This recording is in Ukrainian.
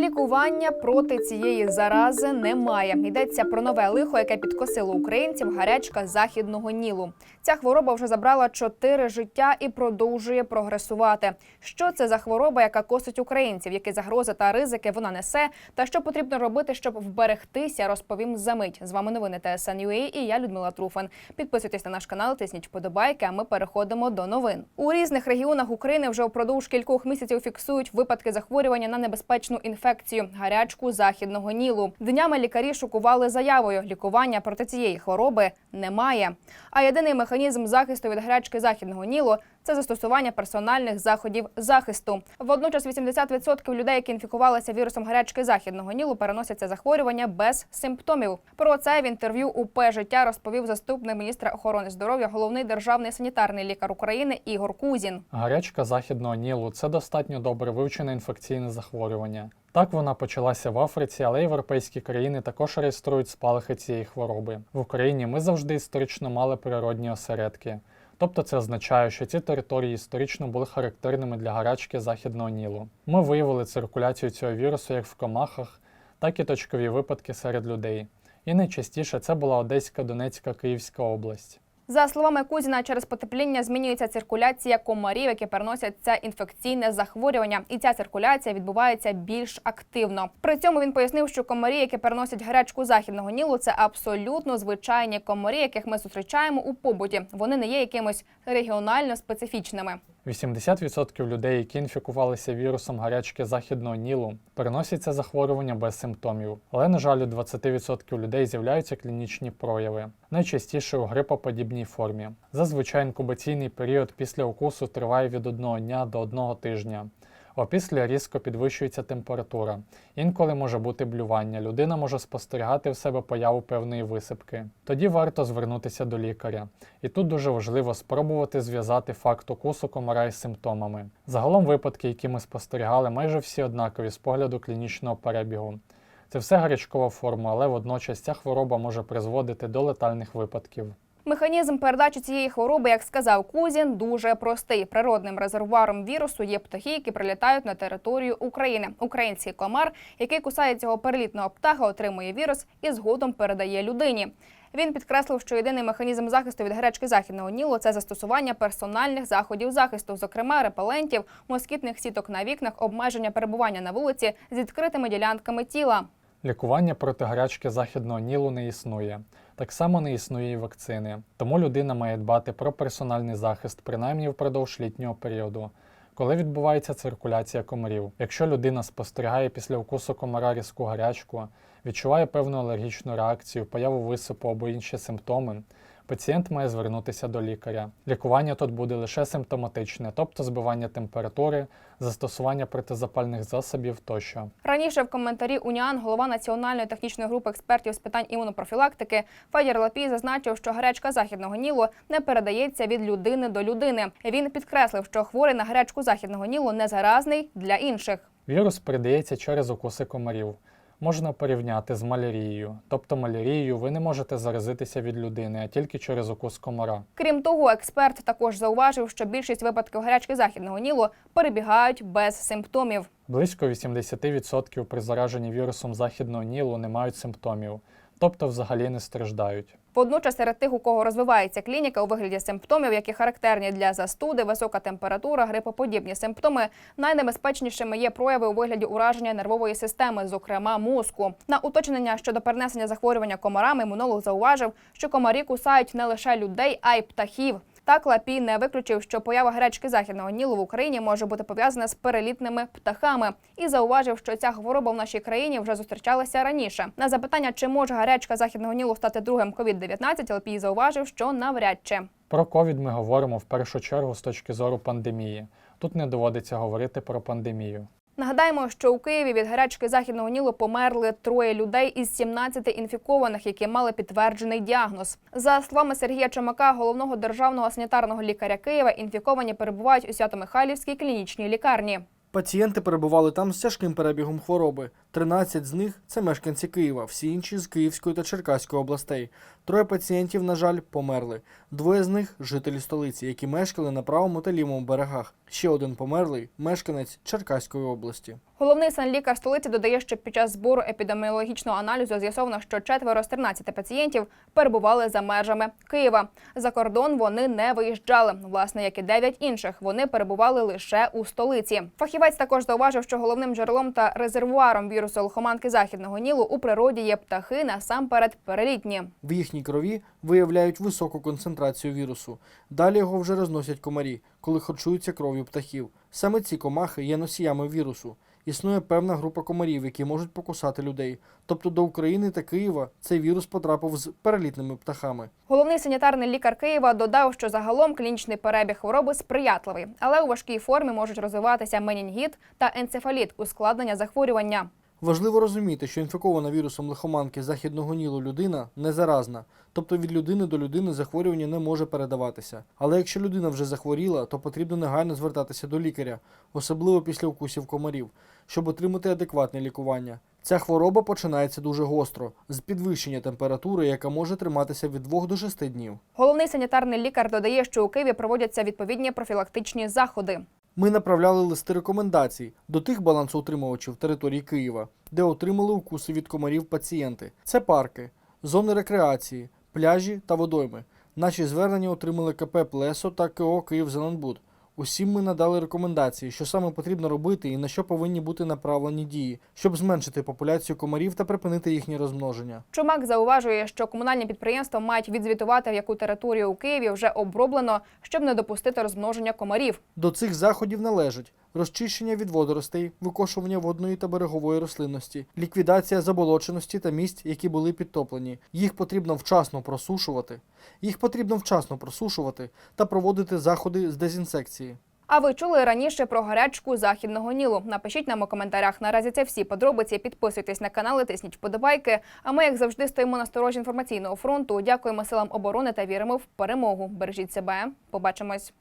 Лікування проти цієї зарази немає. Йдеться про нове лихо, яке підкосило українців гарячка західного нілу. Ця хвороба вже забрала чотири життя і продовжує прогресувати. Що це за хвороба, яка косить українців? Які загрози та ризики вона несе? Та що потрібно робити, щоб вберегтися? Розповім за мить. З вами новини ТСН.UA і я Людмила Труфан. Підписуйтесь на наш канал, тисніть вподобайки. А ми переходимо до новин. У різних регіонах України вже впродовж кількох місяців фіксують випадки захворювання на небезпечну інфекцію гарячку західного нілу. Днями лікарі шокували заявою. Лікування проти цієї хвороби немає. А єдиний механізм захисту від гарячки західного нілу це застосування персональних заходів захисту. Водночас 80% людей, які інфікувалися вірусом гарячки західного нілу, переносять це захворювання без симптомів. Про це в інтерв'ю УП життя розповів заступник міністра охорони здоров'я, головний державний санітарний лікар України Ігор Кузін. Гарячка західного нілу це достатньо добре вивчене інфекційне захворювання. Так вона почалася в Африці, але європейські країни також реєструють спалахи цієї хвороби. В Україні ми завжди історично мали природні осередки. Тобто це означає, що ці території історично були характерними для гарячки західного нілу. Ми виявили циркуляцію цього вірусу як в комахах, так і точкові випадки серед людей. І найчастіше це була Одеська, Донецька, Київська область. За словами Кузіна, через потепління змінюється циркуляція комарів, які переносять це інфекційне захворювання, і ця циркуляція відбувається більш активно. При цьому він пояснив, що комарі, які переносять гарячку західного нілу, це абсолютно звичайні комарі, яких ми зустрічаємо у побуті. Вони не є якимось регіонально специфічними. 80% людей, які інфікувалися вірусом гарячки західного нілу, переносять це захворювання без симптомів. Але, на жаль, у 20% людей з'являються клінічні прояви, найчастіше у грипоподібній формі. Зазвичай інкубаційний період після укусу триває від одного дня до одного тижня. Опісля різко підвищується температура. Інколи може бути блювання. Людина може спостерігати в себе появу певної висипки. Тоді варто звернутися до лікаря. І тут дуже важливо спробувати зв'язати факт укусу комара із симптомами. Загалом випадки, які ми спостерігали, майже всі однакові з погляду клінічного перебігу. Це все гарячкова форма, але водночас ця хвороба може призводити до летальних випадків. Механізм передачі цієї хвороби, як сказав Кузін, дуже простий. Природним резервуаром вірусу є птахи, які прилітають на територію України. Український комар, який кусає цього перелітного птаха, отримує вірус і згодом передає людині. Він підкреслив, що єдиний механізм захисту від гарячки західного нілу це застосування персональних заходів захисту, зокрема репелентів, москітних сіток на вікнах, обмеження перебування на вулиці з відкритими ділянками тіла. Лікування проти гарячки західного нілу не існує. Так само не існує і вакцини. Тому людина має дбати про персональний захист, принаймні впродовж літнього періоду, коли відбувається циркуляція комарів. Якщо людина спостерігає після укусу комара різку гарячку, відчуває певну алергічну реакцію, появу висипу або інші симптоми, пацієнт має звернутися до лікаря. Лікування тут буде лише симптоматичне, тобто збивання температури, застосування протизапальних засобів тощо. Раніше в коментарі УНІАН голова національної технічної групи експертів з питань імунопрофілактики Федір Лапій зазначив, що гарячка західного нілу не передається від людини до людини. Він підкреслив, що хворий на гарячку західного нілу не заразний для інших. Вірус передається через укуси комарів. Можна порівняти з малярією. Тобто малярією ви не можете заразитися від людини, а тільки через укус комара. Крім того, експерт також зауважив, що більшість випадків гарячки західного нілу перебігають без симптомів. Близько 80% при зараженні вірусом західного нілу не мають симптомів, тобто взагалі не страждають. Водночас серед тих, у кого розвивається клініка у вигляді симптомів, які характерні для застуди, висока температура, грипоподібні симптоми, найнебезпечнішими є прояви у вигляді ураження нервової системи, зокрема мозку. На уточнення щодо перенесення захворювання комарами, імунолог зауважив, що комарі кусають не лише людей, а й птахів. Так Лапій не виключив, що поява гречки західного нілу в Україні може бути пов'язана з перелітними птахами, і зауважив, що ця хвороба в нашій країні вже зустрічалася раніше. На запитання, чи може гарячка західного нілу стати другим COVID-19, Лапій зауважив, що навряд чи. Про ковід ми говоримо в першу чергу з точки зору пандемії. Тут не доводиться говорити про пандемію. Нагадаємо, що у Києві від гарячки західного нілу померли троє людей із 17 інфікованих, які мали підтверджений діагноз. За словами Сергія Чумака, головного державного санітарного лікаря Києва, інфіковані перебувають у Свято-Михайлівській клінічній лікарні. Пацієнти перебували там з тяжким перебігом хвороби. 13 з них це мешканці Києва, всі інші з Київської та Черкаської областей. Троє пацієнтів, на жаль, померли. Двоє з них жителі столиці, які мешкали на правому та лівому берегах. Ще один померлий мешканець Черкаської області. Головний санлікар столиці додає, що під час збору епідеміологічного аналізу з'ясовано, що четверо з 13 пацієнтів перебували за межами Києва. За кордон вони не виїжджали. Власне, як і 9 інших, вони перебували лише у столиці. Фахівець також зауважив, що головним джерелом та резервуаром вірусу лихоманки західного нілу у природі є птахи насамперед перелітні. В їхній крові виявляють високу концентрацію вірусу. Далі його вже розносять комарі, коли харчуються кров'ю птахів. Саме ці комахи є носіями вірусу. Існує певна група комарів, які можуть покусати людей. Тобто до України та Києва цей вірус потрапив з перелітними птахами. Головний санітарний лікар Києва додав, що загалом клінічний перебіг хвороби сприятливий, але у важкій формі можуть розвиватися менінгіт та енцефаліт, ускладнення захворювання. Важливо розуміти, що інфікована вірусом лихоманки західного нілу людина не заразна, тобто від людини до людини захворювання не може передаватися. Але якщо людина вже захворіла, то потрібно негайно звертатися до лікаря, особливо після укусів комарів, щоб отримати адекватне лікування. Ця хвороба починається дуже гостро, з підвищення температури, яка може триматися від 2 до 6 днів. Головний санітарний лікар додає, що у Києві проводяться відповідні профілактичні заходи. Ми направляли листи рекомендацій до тих балансоутримувачів території Києва, де отримали укуси від комарів пацієнти. Це парки, зони рекреації, пляжі та водойми. Наші звернення отримали КП Плесо та КО «Київзеленбуд». Усім ми надали рекомендації, що саме потрібно робити і на що повинні бути направлені дії, щоб зменшити популяцію комарів та припинити їхнє розмноження. Чумак зауважує, що комунальні підприємства мають відзвітувати, в яку територію у Києві вже оброблено, щоб не допустити розмноження комарів. До цих заходів належать розчищення від водоростей, викошування водної та берегової рослинності, ліквідація заболоченості та місць, які були підтоплені. Їх потрібно вчасно просушувати. Їх потрібно вчасно просушувати та проводити заходи з дезінсекції. А ви чули раніше про гарячку західного нілу? Напишіть нам у коментарях. Наразі це всі подробиці. Підписуйтесь на канал, тисніть вподобайки. А ми, як завжди, стоїмо на сторожі інформаційного фронту. Дякуємо силам оборони та віримо в перемогу. Бережіть себе. Побачимось.